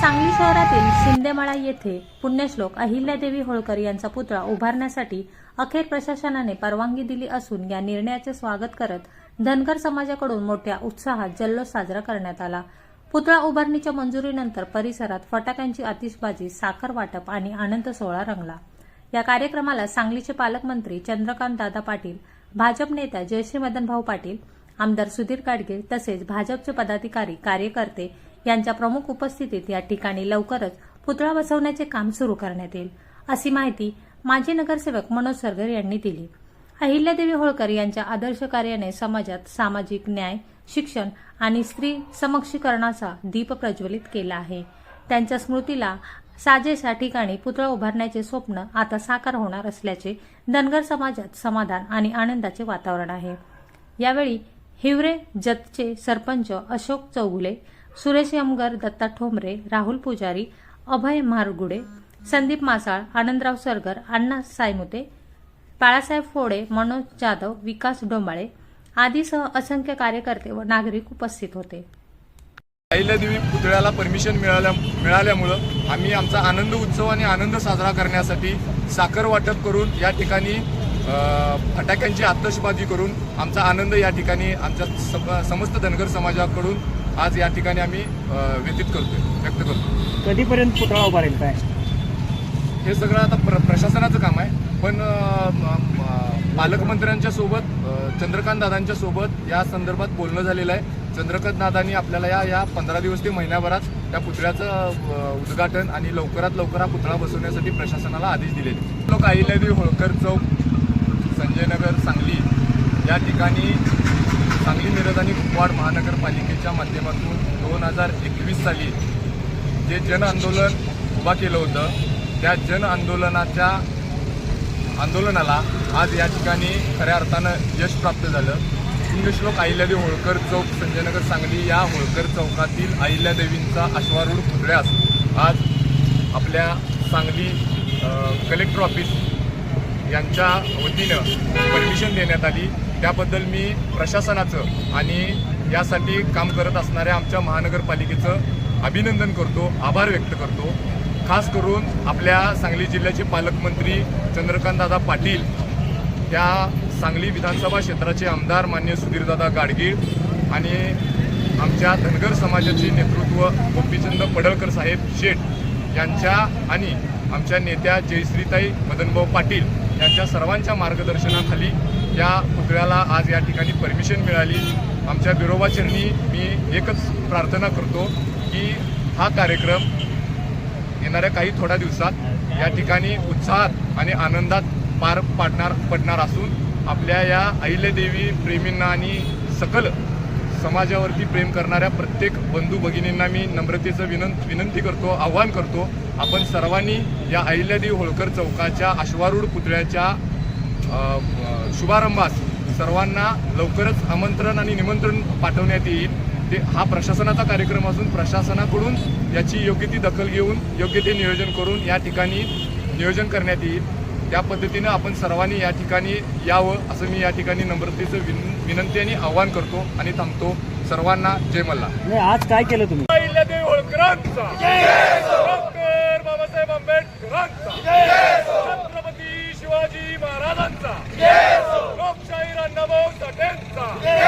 सांगली शहरातील शिंदेमळा येथे पुण्यश्लोक अहिल्यादेवी होळकर यांचा पुतळा उभारण्यासाठी अखेर प्रशासनाने परवानगी दिली असून या निर्णयाचे स्वागत करत धनगर समाजाकडून मोठ्या उत्साहात जल्लोष साजरा करण्यात आला. पुतळा उभारणीच्या मंजुरीनंतर परिसरात फटाक्यांची आतिषबाजी साखर वाटप आणि आनंद सोहळा रंगला. या कार्यक्रमाला सांगलीचे पालकमंत्री चंद्रकांत दादा पाटील भाजप नेत्या जयश्री मदनभाऊ पाटील आमदार सुधीर गाडगे तसेच भाजपचे पदाधिकारी कार्यकर्ते यांच्या प्रमुख उपस्थितीत या ठिकाणी लवकरच पुतळा बसवण्याचे काम सुरू करण्यात येईल अशी माहिती माजी नगरसेवक मनोज सरगर यांनी दिली. अहिल्यादेवी होळकर यांच्या आदर्श कार्याने समाजात सामाजिक न्याय शिक्षण आणि स्त्री समक्षीकरणाचा दीप प्रज्वलित केला आहे. त्यांच्या स्मृतीला साजेशा ठिकाणी पुतळा उभारण्याचे स्वप्न आता साकार होणार असल्याचे धनगर समाजात समाधान आणि आनंदाचे वातावरण आहे. यावेळी हिवरे जतचे सरपंच अशोक चौगुले सुरेश यमगर दत्ता ठोंबरे राहुल पुजारी अभय मारगुडे संदीप मासाळ आनंदराव सरगर अण्णा सायमुते बाळासाहेब फोडे मनोज जाधव विकास डोंबाळे आदीसह असंख्य कार्यकर्ते व नागरिक उपस्थित होते. अहिल्यादेवी पुतळ्याला परमिशन मिळाल्या मिळाल्यामुळं आम्ही आमचा आनंद उत्सव आणि आनंद साजरा करण्यासाठी साखर वाटप करून या ठिकाणी फटाक्यांची आतषबाजी करून आमचा आनंद या ठिकाणी आमच्या समस्त धनगर समाजाकडून आज या ठिकाणी आम्ही व्यतीत करतोय व्यक्त करतो कधीपर्यंत पुतळा उभारेल काय? हे सगळं आता प्र प्रशासनाचं काम आहे. पण अ, म- म- पालकमंत्र्यांच्या सोबत अ, चंद्रकांत दादांच्या सोबत या संदर्भात बोलणं झालेलं आहे. चंद्रकांत दादांनी आपल्याला या या पंधरा दिवस ते महिन्याभरात त्या पुतळ्याचं अ, उद्घाटन आणि लवकरात लवकर हा पुतळा बसवण्यासाठी प्रशासनाला आदेश दिले लोक अहिल्यादेवी होळकर चौक संजय नगर सांगली या ठिकाणी सांगली मिरज आणि कुपवाड महानगरपालिकेच्या माध्यमातून दोन हजार एकवीस साली जे जन आंदोलन उभा केलं होतं त्या जन आंदोलनाच्या आंदोलनाला आज या ठिकाणी खऱ्या अर्थानं यश प्राप्त झालं. पुण्यश्लोक अहिल्यादेवी होळकर चौक संजयनगर सांगली या होळकर चौकातील अहिल्यादेवींचा अश्वारूढ पुतळ्यास आज आपल्या सांगली कलेक्टर ऑफिस यांच्या वतीनं परमिशन देण्यात आली. त्याबद्दल मी प्रशासनाचं आणि यासाठी काम करत असणाऱ्या आमच्या महानगरपालिकेचं अभिनंदन करतो आभार व्यक्त करतो. खास करून आपल्या सांगली जिल्ह्याचे पालकमंत्री चंद्रकांतदादा पाटील या सांगली विधानसभा क्षेत्राचे आमदार मान्य सुधीरदादा गाडगीळ आणि आमच्या धनगर समाजाचे नेतृत्व गोपीचंद पडळकर साहेब शेठ यांच्या आणि आमच्या नेत्या जयश्रीताई मदनभाऊ पाटील यांच्या सर्वांच्या मार्गदर्शनाखाली या पुतळ्याला आज या ठिकाणी परमिशन मिळाली. आमच्या बिरोबाचरणी मी एकच प्रार्थना करतो की हा कार्यक्रम येणाऱ्या काही थोड्या दिवसात या ठिकाणी उत्साहात आणि आनंदात पार पाडणार पडणार असून आपल्या या अहिल्यादेवी प्रेमींना आणि सकल समाजावरती प्रेम करणाऱ्या प्रत्येक बंधू भगिनींना मी नम्रतेचं विनं विनंती करतो आव्हान करतो आपण सर्वांनी या अहिल्यादेवी होळकर चौकाच्या अश्वारूढ पुतळ्याच्या शुभारंभास सर्वांना लवकरच आमंत्रण आणि निमंत्रण पाठवण्यात येईल. ते हा प्रशासनाचा कार्यक्रम असून प्रशासनाकडून याची योग्य ती दखल घेऊन योग्य ते नियोजन करून या ठिकाणी नियोजन करण्यात येईल. त्या पद्धतीनं आपण सर्वांनी या ठिकाणी यावं असं मी या ठिकाणी नम्रतेचं विन विनंती आणि आवाहन करतो आणि थांबतो. सर्वांना जय मल्ला आज काय केलं तुम्ही? होळकरांचा. आंबेडकरांचा छत्रपती शिवाजी महाराजांचा. लोकशाही अण्णाभाऊ साठेंचा